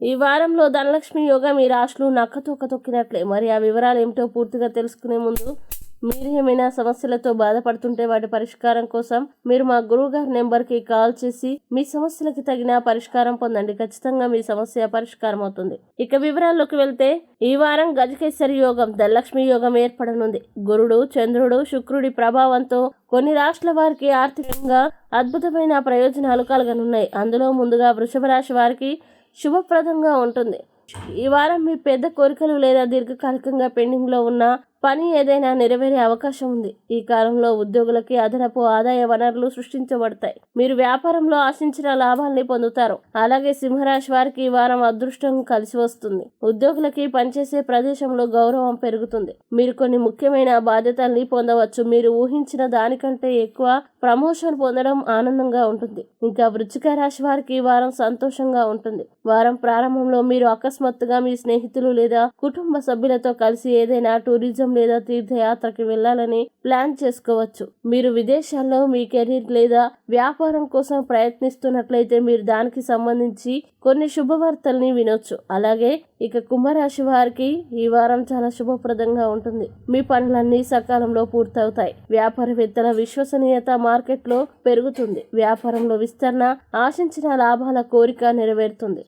ఈ వారంలో ధనలక్ష్మి యోగా మీ రాశులు నక్కతోక తొక్కినట్లే మరి ఆ వివరాలు ఏమిటో పూర్తిగా తెలుసుకునే ముందు మీరు ఏమైనా సమస్యలతో బాధపడుతుంటే వాటి పరిష్కారం కోసం మీరు మా గురువు గారి నెంబర్కి కాల్ చేసి మీ సమస్యలకు తగిన పరిష్కారం పొందండి. ఖచ్చితంగా మీ సమస్య పరిష్కారం అవుతుంది. ఇక వివరాల్లోకి వెళ్తే ఈ వారం గజకేసరి యోగం ధనలక్ష్మి యోగం ఏర్పడనుంది. గురుడు చంద్రుడు శుక్రుడి ప్రభావంతో కొన్ని రాష్ట్రాల వారికి ఆర్థికంగా అద్భుతమైన ప్రయోజనాలు కలగనున్నాయి. అందులో ముందుగా వృషభ రాశి వారికి శుభప్రదంగా ఉంటుంది. ఈ వారం మీ పెద్ద కోరికలు లేదా దీర్ఘకాలికంగా పెండింగ్లో ఉన్న పని ఏదైనా నెరవేరే అవకాశం ఉంది. ఈ కాలంలో ఉద్యోగులకి అదనపు ఆదాయ వనరులు సృష్టించబడతాయి. మీరు వ్యాపారంలో ఆశించిన లాభాల్ని పొందుతారు. అలాగే సింహరాశి వారికి ఈ వారం అదృష్టం కలిసి వస్తుంది. ఉద్యోగులకి పనిచేసే ప్రదేశంలో గౌరవం పెరుగుతుంది. మీరు కొన్ని ముఖ్యమైన బాధ్యతల్ని పొందవచ్చు. మీరు ఊహించిన దానికంటే ఎక్కువ ప్రమోషన్ పొందడం ఆనందంగా ఉంటుంది. ఇంకా వృచ్చిక రాశి వారికి ఈ వారం సంతోషంగా ఉంటుంది. వారం ప్రారంభంలో మీరు అకస్మాత్తుగా మీ స్నేహితులు లేదా కుటుంబ సభ్యులతో కలిసి ఏదైనా టూరిజం లేదా తీర్థయాత్రకి వెళ్ళాలని ప్లాన్ చేసుకోవచ్చు. మీరు విదేశాల్లో మీ కెరీర్ లేదా వ్యాపారం కోసం ప్రయత్నిస్తున్నట్లయితే మీరు దానికి సంబంధించి కొన్ని శుభవార్తల్ని వినొచ్చు. అలాగే ఇక కుంభరాశి వారికి ఈ వారం చాలా శుభప్రదంగా ఉంటుంది. మీ పనులన్నీ సకాలంలో పూర్తవుతాయి. వ్యాపారవేత్తల విశ్వసనీయత మార్కెట్లో పెరుగుతుంది. వ్యాపారంలో విస్తరణ ఆశించిన లాభాల కోరిక నెరవేరుతుంది.